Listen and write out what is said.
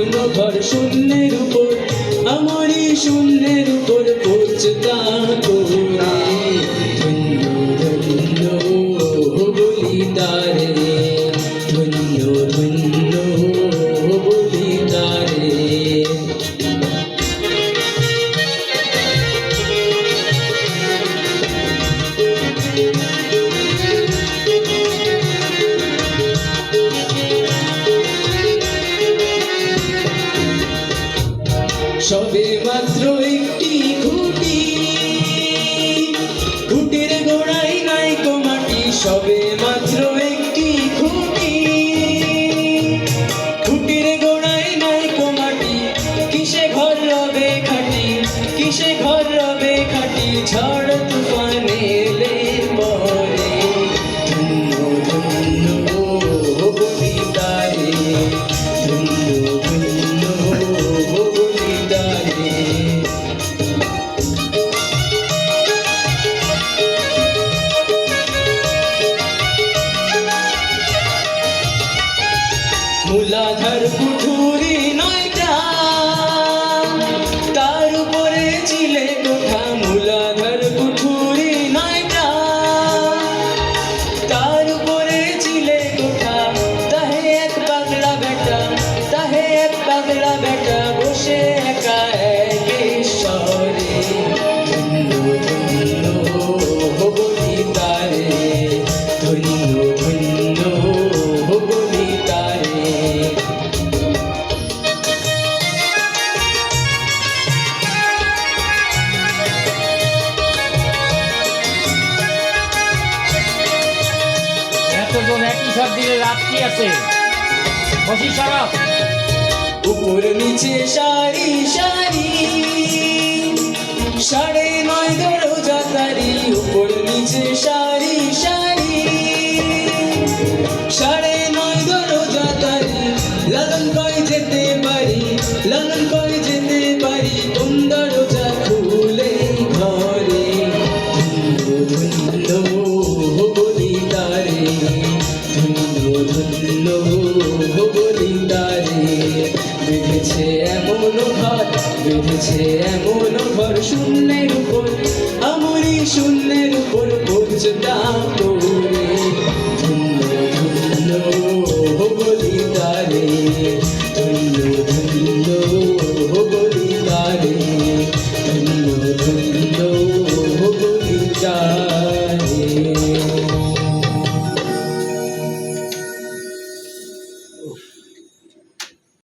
এমন ঘর শূন্যের উপর আমারই শূন্যের উপর পড়ছে chão, veja. সব দিলে লাভ কি আছে? বসি সরব উপর নিচে সারি সারি। সাড়ে নয় ধরো যাতারি উপর নিচে সারি সারি। সাড়ে নয় ধরো যাতারি লালন কয় যেতে পারি, লালন কয় ধন্য ধন্য বলি তারে বেঁধেছে এমন ঘর বেঁধেছে এমন ঘর শূন্যের উপর, আমরি শূন্যের উপর পড়ছে তা